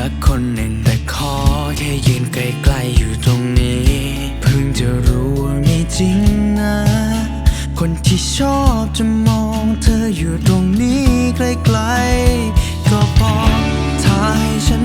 สักคนหนึ่งแต่ขอแค่ยืนใกล้ๆอยู่ตรงนี้ เพิ่งจะรู้ว่ามีจริงนะ คนที่ชอบจะมองเธออยู่ตรงนี้ไกลๆก็พอถ้าให้ฉัน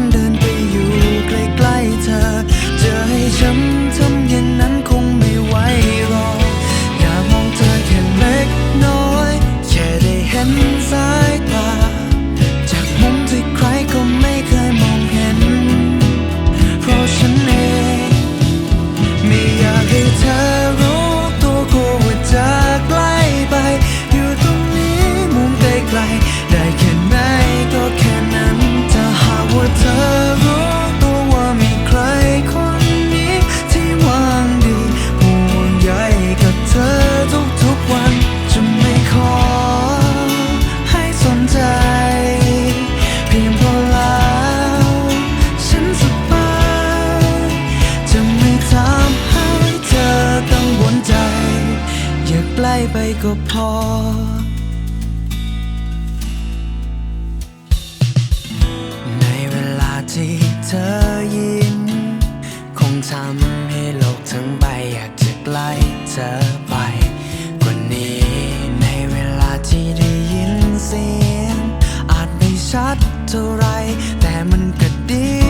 ไปก็พอ ในเวลาที่เธอยิ้มคงทำให้โลกทั้งใบอยากจะใกล้เธอไปกว่านี้ ในเวลาที่ได้ยินเสียง อาจไม่ชัดเท่าไร แต่มันก็ดี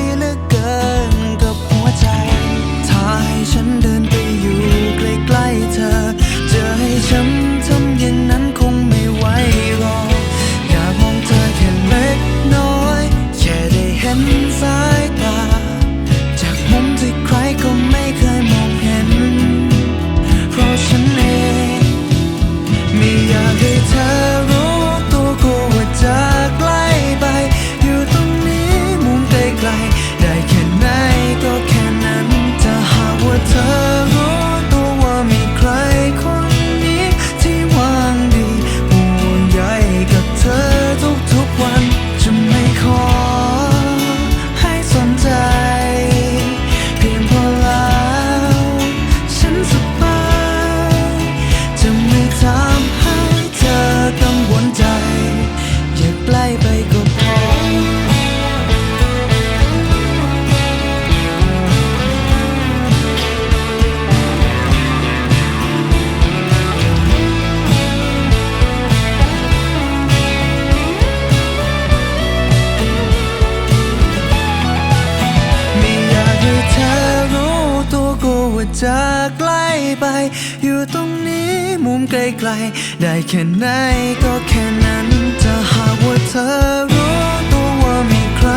จะใกล้ไป อยู่ตรงนี้มุมไกลๆ ได้แค่ไหนก็แค่นั้นจะหากว่าเธอรู้ตัวว่ามีใคร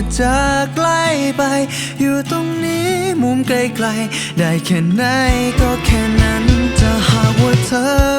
ว่าจะใกล้ไป อยู่ตรงนี้มุมไกลๆ ได้แค่ไหนก็แค่นั้นจะหาว่าเธอ